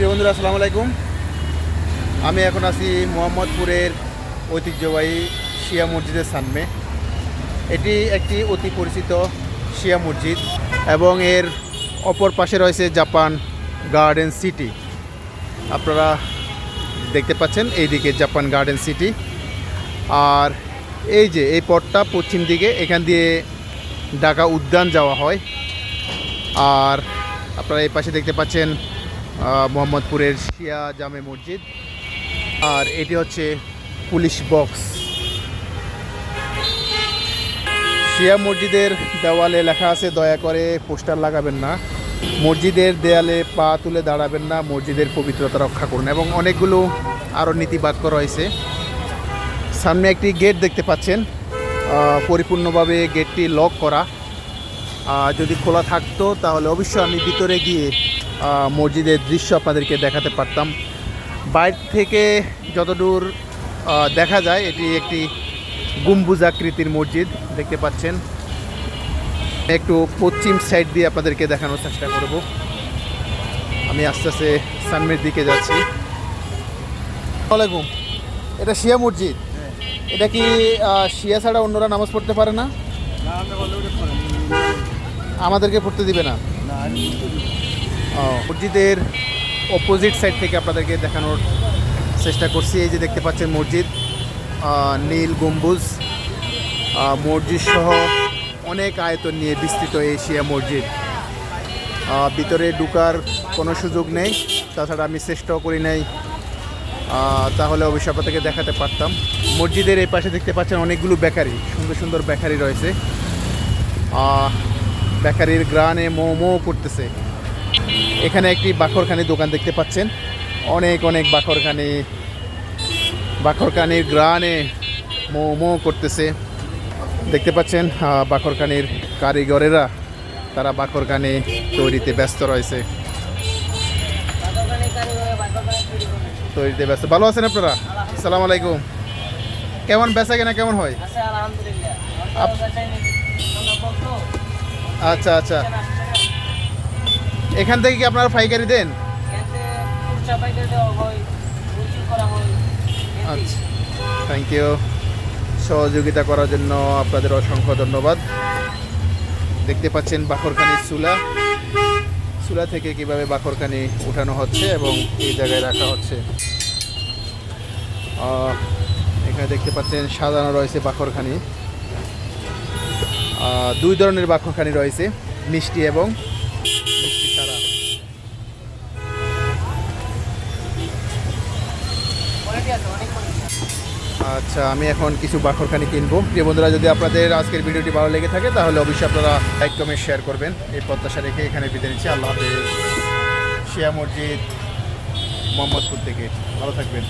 প্রিয় বন্ধুরা, আসসালামু আলাইকুম। আমি এখন আছি মোহাম্মদপুরের ঐতিহ্যবাহী শিয়া মসজিদের সামনে। এটি একটি অতি পরিচিত শিয়া মসজিদ এবং এর অপর পাশে রয়েছে জাপান গার্ডেন সিটি। আপনারা দেখতে পাচ্ছেন এইদিকে জাপান গার্ডেন সিটি। আর এই যে, এই পথটা পশ্চিম দিকে, এখান দিয়ে ঢাকা উদ্যান যাওয়া হয়। আর আপনারা এই পাশে দেখতে পাচ্ছেন মোহাম্মদপুরের শিয়া জামে মসজিদ। আর এটি হচ্ছে পুলিশ বক্স। শিয়া মসজিদের দেওয়ালে লেখা আছে, দয়া করে পোস্টার লাগাবেন না। মসজিদের দেয়ালে পা তুলে দাঁড়াবেন না। মসজিদের পবিত্রতা রক্ষা করুন। এবং অনেকগুলো আরও নীতিবাক্য রয়েছে সামনে একটি গেট দেখতে পাচ্ছেন। পরিপূর্ণভাবে গেটটি লক করা। যদি খোলা থাকতো তাহলে অবশ্যই আমি ভিতরে গিয়ে মসজিদের দৃশ্য আপনাদেরকে দেখাতে পারতাম। বাইরে থেকে যতদূর দেখা যায় এটি একটি গম্বুজ আকৃতির মসজিদ দেখতে পাচ্ছেন। একটু পশ্চিম সাইড দিয়ে আপনাদেরকে দেখানোর চেষ্টা করব। আমি আস্তে আস্তে সামনের দিকে যাচ্ছি। ওয়ালাইকুম। এটা শিয়া মসজিদ? এটা কি শিয়া ছাড়া অন্যরা নামাজ পড়তে পারে না? আমাদেরকে পড়তে দিবে না? মসজিদের অপোজিট সাইড থেকে আপনাদেরকে দেখানোর চেষ্টা করছি। এই যে দেখতে পাচ্ছেন মসজিদ নীল গম্বুজ মসজিদ সহ অনেক আয়তন নিয়ে বিস্তৃত এশিয়া মসজিদ। ভিতরে ঢুকার কোনো সুযোগ নেই, তাছাড়া আমি চেষ্টাও করি নাই। তাহলে অবশ্যই আপনাদেরকে দেখাতে পারতাম। মসজিদের এই পাশে দেখতে পাচ্ছেন অনেকগুলো বেকারি, সুন্দর সুন্দর বেকারি রয়েছে। বেকারির গ্রানে মো মো করতেছে। এখানে একটি বাখরখানি দোকান দেখতে পাচ্ছেন। অনেক অনেক বাখরখানি। বাখরখানির গ্রানে মো মো করতেছে। দেখতে পাচ্ছেন বাখরখানির কারিগরেরা তারা বাখরখানি তৈরিতে ব্যস্ত রয়েছে। তৈরিতে ব্যস্ত। ভালো আছেন আপনারা? সালাম আলাইকুম। কেমন বেচা কেনা কেমন হয়? আচ্ছা আচ্ছা। এখান থেকে কি আপনারা পাইকারি দেন? আচ্ছা। থ্যাংক ইউ সহযোগিতা করার জন্য আপনাদের অসংখ্য ধন্যবাদ। দেখতে পাচ্ছেন বাখরখানির চুলা। চুলা থেকে কীভাবে বাখরখানি উঠানো হচ্ছে এবং এই জায়গায় রাখা হচ্ছে। এখানে দেখতে পাচ্ছেন সাজানো রয়েছে বাখরখানি। দুই ধরনের বাখরখানি রয়েছে মিষ্টি এবং ছাড়া আচ্ছা আমি এখন কিছু বাখরখানি কিনবো। প্রিয় বন্ধুরা, যদি আপনাদের আজকের ভিডিওটি ভালো লেগে থাকে, তাহলে অবশ্যই আপনারা লাইক, কমেন্ট, শেয়ার করবেন। এই প্রত্যাশা রেখে এখানে বিদায় নিচ্ছি। আল্লাহ হাফেজ। শিয়া মসজিদ, মোহাম্মদপুর থেকে। ভালো থাকবেন।